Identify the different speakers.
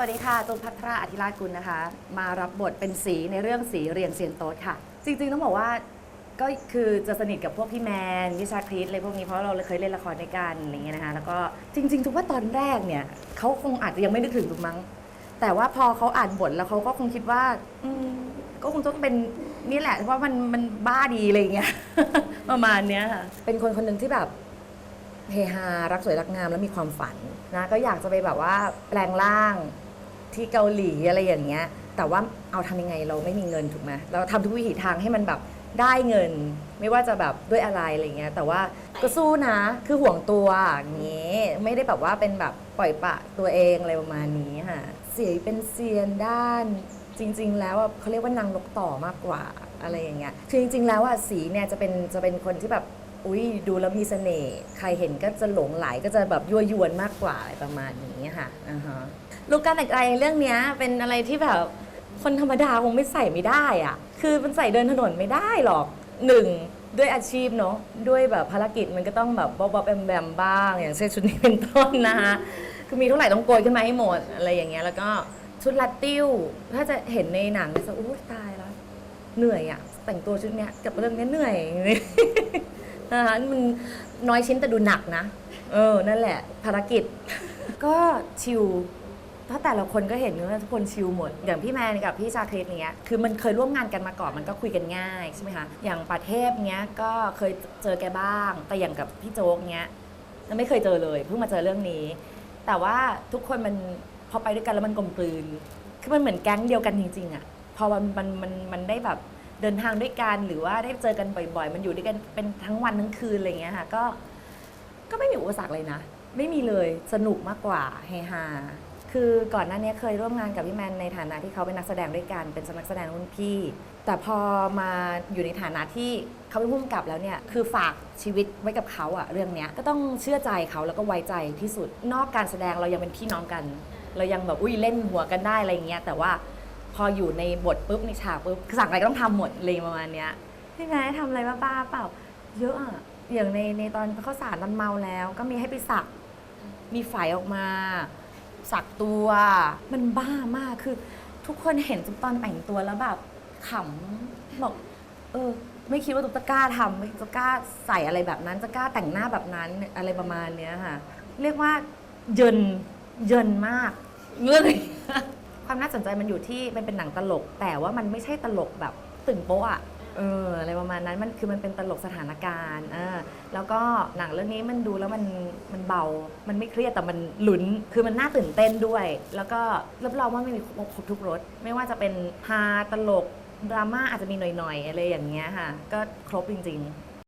Speaker 1: สวัสดีค่ะตุลพัทราอธิราชกุลนะคะ มารับบทเป็นสีในเรื่องสีเรียงเซียนโต๊ดค่ะ จริงๆต้องบอกว่าก็คือจะสนิทกับพวกพี่แมนวิชาคริสอะไรพวกนี้เพราะเราเคยเล่นละครด้วยกันอะไรเงี้ยนะคะ แล้วก็จริงๆทุกว่าตอนแรกเนี่ยเขาคงอาจจะยังไม่นึกถึงถูกมั้ง แต่ว่าพอเขาอ่านบทแล้วเขาก็คงคิดว่าอืมก็คงต้องเป็นนี่แหละ เพราะมันมันบ้าดีอะไรเงี้ย ประมาณเนี้ยค่ะ เป็นคนคนหนึ่งที่แบบเฮฮารักสวยรักงามแล้วมีความฝันนะก็อยากจะไปแบบว่าแปลงร่าง ที่เกาหลีอะไรอย่างเงี้ย แต่ว่าเอาทำยังไงเราไม่มีเงินถูกไหมเราทำทุกวิถีทางให้มันแบบได้เงิน ไม่ว่าจะแบบด้วยอะไรอะไรเงี้ย แต่ว่าก็สู้นะ คือห่วงตัวอย่างเงี้ยไม่ได้แบบว่าเป็นแบบปล่อยปะตัวเองอะไรประมาณนี้ค่ะ เสียเป็นเซียนด้าน จริง ๆ แล้วอะเขาเรียกว่านางนกต่อมากกว่าอะไรอย่างเงี้ย คือจริง ๆ แล้วอะสีเนี่ยจะเป็นจะเป็นคนที่แบบ อุ้ยดูแล้วมีเสน่ห์ใครเห็นก็จะหลงไหลก็จะแบบยั่วยวนมากกว่าอะไรประมาณนี้ค่ะอ่าฮะลูกการแต่งกายเรื่องเนี้ยเป็นอะไรที่แบบคนธรรมดาคงไม่ใส่ไม่ได้อะคือมันใส่เดินถนนไม่ได้หรอกหนึ่งด้วยอาชีพเนาะด้วยแบบภารกิจมันก็ต้องแบบบ๊อบแบมแบมบ้าง อย่างเช่นชุดนี้เป็นต้นนะคะคือมีเท่าไหร่ต้องโกยขึ้นมาให้หมดอะไรอย่างเงี้ยแล้วก็ชุดลัดติ้ว ถ้าจะเห็นในหนังจะอู้ตายแล้ว เหนื่อยอะแต่งตัวชุดเนี้ยกับเรื่องเนี้ยเหนื่อย นะคะมันน้อยชิ้นแต่ดูหนักนะ เออ นั่นแหละ ภารกิจ ก็ชิลถ้าแต่ละคนก็เห็นว่าทุกคนชิลหมด อย่างพี่แมนกับพี่ชาคริสเนี้ย คือมันเคยร่วมงานกันมาก่อน มันก็คุยกันง่ายใช่ไหมคะ อย่างปาเทพเนี้ยก็เคยเจอแกบ้าง แต่อย่างกับพี่โจ๊กเนี้ยยังไม่เคยเจอเลย เพิ่งมาเจอเรื่องนี้ แต่ว่าทุกคนมันพอไปด้วยกันแล้วมันกลมกลืน คือมันเหมือนแก๊งเดียวกันจริงๆอะพอมันมันมันมันได้แบบ เดินทางด้วยกันหรือว่าได้เจอกันบ่อย ๆ มันอยู่ด้วยกันเป็นทั้งวันทั้งคืนอะไรเงี้ยค่ะก็ก็ไม่มีอุปสรรคเลยนะ ไม่มีเลยสนุกมากกว่าเฮฮาคือก่อนหน้านี้เคยร่วมงานกับพี่แมนในฐานะที่เขาเป็นนักแสดงด้วยกันเป็นนักแสดงรุ่นพี่ แต่พอมาอยู่ในฐานะที่เขาเป็นผู้กำกับแล้วเนี่ยคือฝากชีวิตไว้กับเขาอะเรื่องเนี้ยก็ต้องเชื่อใจเขาแล้วก็ไว้ใจที่สุด นอกการแสดงเรายังเป็นพี่น้องกัน เรายังแบบอุ้ยเล่นหัวกันได้อะไรเงี้ยแต่ว่า พออยู่ในบทปุ๊บในฉากปุ๊บสั่งอะไรก็ต้องทำหมดเลยประมาณเนี้ยพี่แมนทำอะไรบ้าๆเปล่า เยอะอะอย่างในในตอนเขาสารตอนเมาแล้ว ก็มีให้ไปสัก มีไฝออกมา สักตัวมันบ้ามากคือ ทุกคนเห็นตุ๊กตอนแต่งตัวแล้วแบบขำบอกเออ ไม่คิดว่าตุ๊กตะกล้าทำไม่จะกล้าใส่อะไรแบบนั้นจะกล้าแต่งหน้าแบบนั้นอะไรประมาณเนี้ยค่ะ เรียกว่าเยินเยินมากเรื่องนี้ ความน่าสนใจมันอยู่ที่มันเป็นหนังตลก แต่ว่ามันไม่ใช่ตลกแบบตื่นโป๊ะอะเอออะไรประมาณนั้นมันคือมันเป็นตลกสถานการณ์อ่าแล้วก็หนังเรื่องนี้มันดูแล้วมันมันเบา มันไม่เครียดแต่มันลุ้นคือมันน่าตื่นเต้นด้วย แล้วก็รับรองว่าไม่มีครบทุกรสไม่ว่าจะเป็นฮาตลกดราม่าอาจจะมีหน่อยๆอะไรอย่างเงี้ยค่ะ ก็ครบจริง ๆ